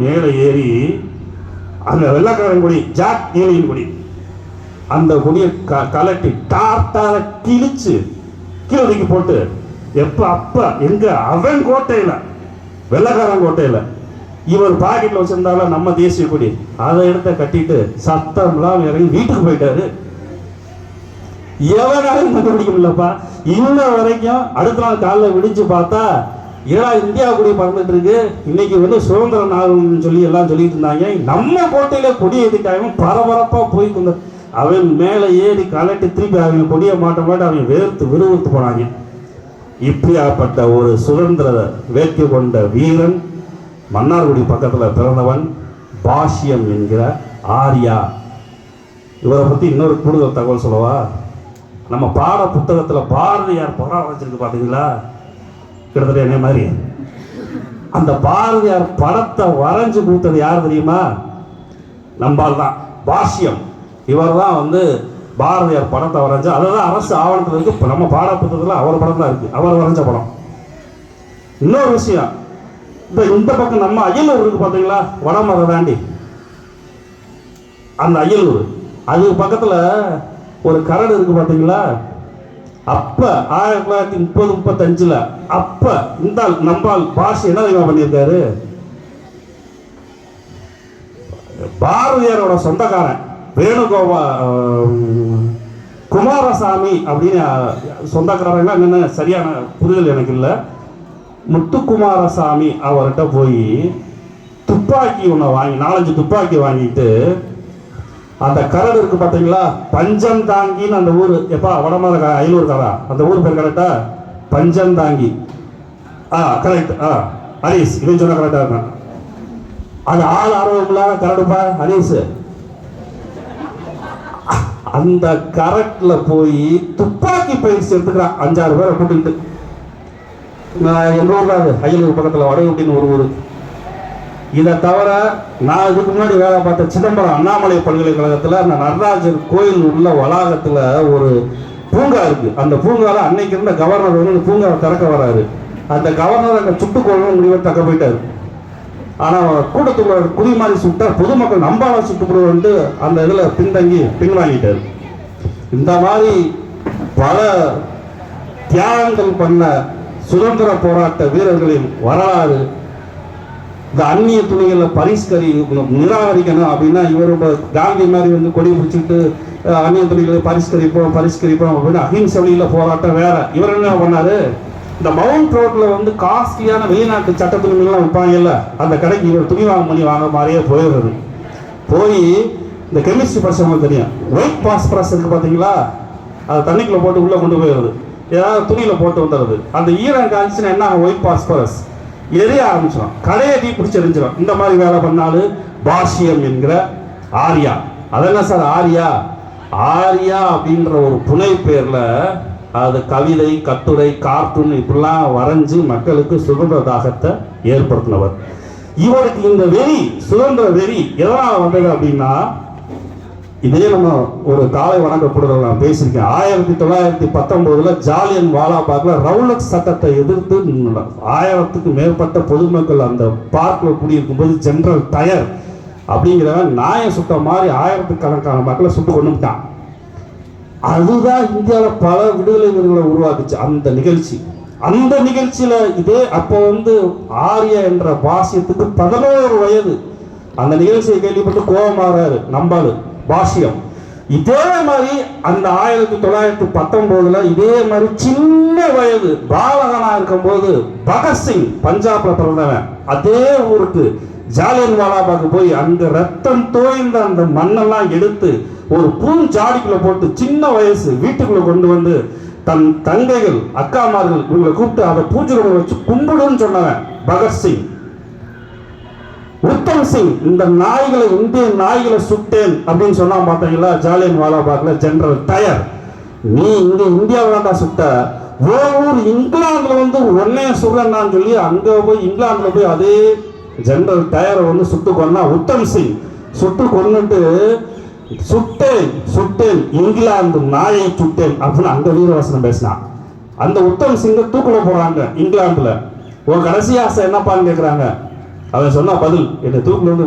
மேலே ஏறி அந்த வெள்ளக்காரன் கொடி ஜாக் ஏலியின் கொடி அந்த கொடியை க கலட்டி டார்ட்டார கிழிச்சு கீழே தூக்கி போட்டு எப்ப அப்போ எங்க அவன் கோட்டையில வெள்ளக்காரன் கோட்டையில இவர் பாக்கெட்ல வச்சுருந்தாலும் நம்ம தேசிய கொடி. அதை எடுத்த கட்டிட்டு சத்தம்லாம் இறங்கி வீட்டுக்கு போயிட்டாரு. எவனாலும் கண்டுபிடிக்க முடியலப்பா. இன்ன வரைக்கும் அடுத்த நாள் காலைல விடிஞ்சு பார்த்தா ஏன்னா இந்தியா கொடி பறந்துட்டு இருக்கு. இன்னைக்கு வந்து சுதந்திர நாகம்னு சொல்லி எல்லாம் சொல்லிட்டு இருந்தாங்க. நம்ம கோட்டையில கொடி எதுக்காகவும் பரபரப்பா போய் கொண்டு அவன் மேலே ஏறி கலட்டி திருப்பி அவங்க கொடியை மாட்ட மாட்ட அவங்க வேர்த்து விறுவிறுத்து போனாங்க. இப்படியாப்பட்ட ஒரு சுதந்திர வேட்கை கொண்ட வீரன் மன்னார்குடி பக்கத்தில் பிறந்தவன் பாஷ்யம் என்கிற ஆர்யா. இவரை பற்றி இன்னொரு கூடுதல் தகவல் சொல்லவா? நம்ம பாட புத்தகத்தில் பாரதியார் படம் வச்சிருக்கு பார்த்தீங்களா கிட்டத்தட்ட என்ன மாதிரி. அந்த பாரதியார் படத்தை வரைஞ்சு கொடுத்தது யார் தெரியுமா? நம்பால் தான் பாஷ்யம். இவர் தான் வந்து பாரதியார் படத்தை வரைஞ்சு அதை தான் அரசு ஆவணத்தில் இருக்கு. இப்போ நம்ம பாட அவர் படம் தான் இருக்குது அவர் வரைஞ்ச படம். இன்னொரு விஷயம். இப்போ இந்த பக்கம் நம்ம அயலூர் இருக்கு பார்த்தீங்களா வடமரை தாண்டி. அந்த அயலூர் அது பக்கத்தில் ஒரு கரடு இருக்கு பார்த்தீங்களா அப்ப ஆயிரத்தி தொள்ளாயிரத்தி முப்பது முப்பத்தஞ்சுல அப்ப இந்த நம்பால் பாஷ் என்ன தெரியுமா பண்ணியிருக்காரு? பாரதியாரோட சொந்தக்காரன் வேணுகோபா குமாரசாமி அப்படின்னு சொந்தக்காரங்க என்னென்ன சரியான புரிதல் எனக்கு இல்லை. முத்துக்குமாரசாமி அவர்கிட்ட போய் துப்பாக்கி ஒன்று வாங்கி நாலஞ்சு துப்பாக்கி வாங்கிட்டு அந்த கரடு இருக்கு பார்த்தீங்களா பஞ்சந்தாங்கின்னு அந்த ஊர். எப்பா வடமாத ஐநூறு கடா அந்த ஊர் பேர் கரெக்டா பஞ்சந்தாங்கி. ஆ கரெக்ட் ஆ ஹரீஸ். இவன் சொன்னால் கரெக்டாக இருக்கும் அது ஆள் ஆர்வம் இல்லாத கரடுப்பா ஹரீஸ். அந்த கரெக்டில் போய் துப்பாக்கி பயிற்சி எடுத்துக்கிறான். அஞ்சாறு பேரை கூட்டிட்டு நான் எங்க ஊர்ல அது அயலூர் பக்கத்தில் வடையூட்டின்னு ஒரு ஊர். இதை தவிர நான் இதுக்கு முன்னாடி வேலை பார்த்த சிதம்பரம் அண்ணாமலை பல்கலைக்கழகத்தில் அந்த நடராஜர் கோயில் உள்ள வளாகத்தில் ஒரு பூங்கா இருக்கு. அந்த பூங்கால அன்னைக்கு இருந்த கவர்னர் வந்து அந்த பூங்காவை திறக்க வராரு. அந்த கவர்னர் அங்கே சுட்டு கொள்ளணும் முடிவை தக்க போயிட்டார். ஆனால் கூட்டத்துக்குள்ள குடி மாதிரி சுட்டார் பொதுமக்கள் நம்பால வந்து அந்த இதில் பின்தங்கி பின்வாங்கிட்டார். இந்த மாதிரி பல தியாகங்கள் பண்ண சுதந்திர போராட்ட வீரர்களின் வரலாறு இந்த அந்நிய துணிகளை பரிஷ்கரி நிராகரிக்கணும் அப்படின்னா இவர் காந்தி மாதிரி வந்து கொடி பிடிச்சிட்டு அந்நிய துணிகளை பரிஷ்கரிப்போம் பரிஷ்கரிப்போம் அப்படின்னு அஹிம்சை வழியில் போராட்டம் வேற. இவர் என்ன பண்ணாரு? இந்த மவுண்ட் ரோட்ல வந்து காஸ்ட்லியான வெளிநாட்டு சட்ட துணிகள்லாம் விற்பாங்கல்ல அந்த கடைக்கு இவர் துணி வாங்க பண்ணி வாங்க மாதிரியே போயிடுறது. போய் இந்த கெமிஸ்ட்ரி படிச்சவங்களுக்கு தெரியும். ஒயிட் பாஸ்பரஸ் இருக்கு பார்த்தீங்களா அதை தண்ணிக்குள்ளே போட்டு உள்ளே கொண்டு போயிடுறது. ஏதாவது துணியில் போட்டு வந்துடுறது. அந்த ஈரம் காய்ச்சினா என்ன ஒயிட் பாஸ்பரஸ் எரிய ஆரம்பிச்சிடும் கடையை தீ பிடிச்சி இந்த மாதிரி வேலை பண்ணாலும் பாஷ்யம் என்கிற ஆர்யா. அதெல்லாம் சார் ஆர்யா? ஆர்யா அப்படின்ற ஒரு புனை பேரில் அது கவிதை கட்டுரை கார்ட்டூன் இப்படிலாம் வரைஞ்சி மக்களுக்கு சுதந்திர தாகத்தை ஏற்படுத்தினவர். இவருக்கு இந்த வெறி சுதந்திர வெறி எதனால் வந்தது அப்படின்னா இதே நம்ம ஒரு காலை வணக்க நான் பேசியிருக்கேன். ஆயிரத்தி தொள்ளாயிரத்தி பத்தொன்பதுல ஜாலியன் வாலாபாக்ல ரவுலட் சட்டத்தை எதிர்த்து ஆயிரத்துக்கு மேற்பட்ட பொதுமக்கள் அந்த பார்க்கில் குடியிருக்கும் போது ஜெனரல் டயர் அப்படிங்கிறவன் நாயை சுட்ட மாதிரி ஆயிரத்துக்கணக்கான மக்களை சுட்டு கொண்டுட்டான் அதுதான் இந்தியாவில் பல விடுதலை வீரர்களை உருவாக்குச்சு. அந்த நிகழ்ச்சி. அந்த நிகழ்ச்சியில இதே அப்போ வந்து ஆர்யா என்ற பாசியத்துக்கு பதினோரு வயது. அந்த நிகழ்ச்சியை கேள்விப்பட்டு கோபமாறாரு நம்பாலு பாஷ்யம். இதே மாதிரி அந்த ஆயிரத்தி தொள்ளாயிரத்தி பத்தொன்பதுல இதே மாதிரி சின்ன வயது பாலகனா இருக்கும்போது பகத்சிங் பஞ்சாப்ல பிறந்தவன். அதே ஊருக்கு ஜாலியன் வாலாபாக்கு போய் அந்த ரத்தம் தோய்ந்த அந்த மண்ணெல்லாம் எடுத்து ஒரு பூஞ்சாடிக்குள்ள போட்டு சின்ன வயசு வீட்டுக்குள்ள கொண்டு வந்து தன் தங்கைகள் அக்காமார்கள் இவங்களை கூப்பிட்டு அதை பூஜை வச்சு கும்பிடுன்னு சொன்னவன் பகத்சிங் உத்தம் சிங் இந்த நாய்களை இந்திய நாய்களை சுட்டேன் அப்படின்னு சொன்னா பார்த்தீங்களா? ஜாலியன் வாலாபாக்ல ஜெனரல் டயர் நீ இங்க இந்தியாவில் தான் சுட்ட. ஓ ஊர் இங்கிலாந்துல வந்து ஒன்னே சுடுறேன்னு சொல்லி அங்க போய் இங்கிலாந்துல போய் அதே ஜெனரல் டயரை வந்து சுட்டு கொண்டா உத்தம் சிங். சுட்டு கொண்டுட்டு சுட்டேன் சுட்டேன் இங்கிலாந்து நாயை சுட்டேன் அப்படின்னு அந்த வீரவாசனம் பேசினான். அந்த உத்தம் சிங்கை தூக்குல போறாங்க இங்கிலாந்துல. உன் கடைசி ஆசை என்னப்பான்னு கேக்குறாங்க? அவன் சொன்ன பதில். என்னை தூக்கிலிருந்து